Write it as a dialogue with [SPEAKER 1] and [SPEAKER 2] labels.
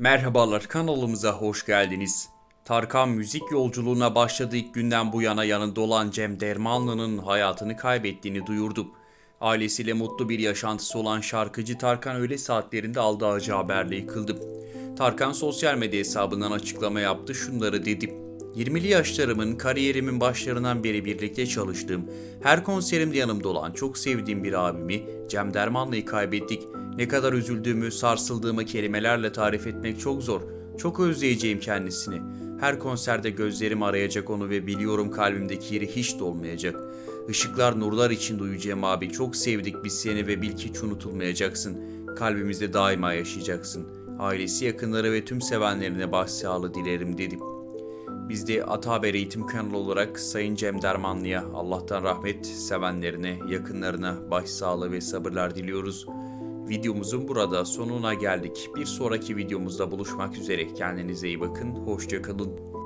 [SPEAKER 1] Merhabalar kanalımıza hoş geldiniz. Tarkan müzik yolculuğuna başladığı ilk günden bu yana yanında olan Cem Dermanlı'nın hayatını kaybettiğini duyurdu. Ailesiyle mutlu bir yaşantısı olan şarkıcı Tarkan öğle saatlerinde aldığı acı haberle yıkıldı. Tarkan sosyal medya hesabından açıklama yaptı şunları dedi. 20'li yaşlarımın, kariyerimin başlarından beri birlikte çalıştığım, her konserimde yanımda olan çok sevdiğim bir abimi Cem Dermanlı'yı kaybettik. Ne kadar üzüldüğümü, sarsıldığımı kelimelerle tarif etmek çok zor. Çok özleyeceğim kendisini. Her konserde gözlerim arayacak onu ve biliyorum kalbimdeki yeri hiç dolmayacak. Işıklar nurlar için duyacağım abi. Çok sevdik biz seni ve bil ki hiç unutulmayacaksın. Kalbimizde daima yaşayacaksın. Ailesi, yakınları ve tüm sevenlerine başsağlığı dilerim dedim. Biz de Ata Haber Eğitim kanalı olarak Sayın Cem Dermanlı'ya Allah'tan rahmet sevenlerine, yakınlarına başsağlığı ve sabırlar diliyoruz. Videomuzun burada sonuna geldik. Bir sonraki videomuzda buluşmak üzere. Kendinize iyi bakın. Hoşça kalın.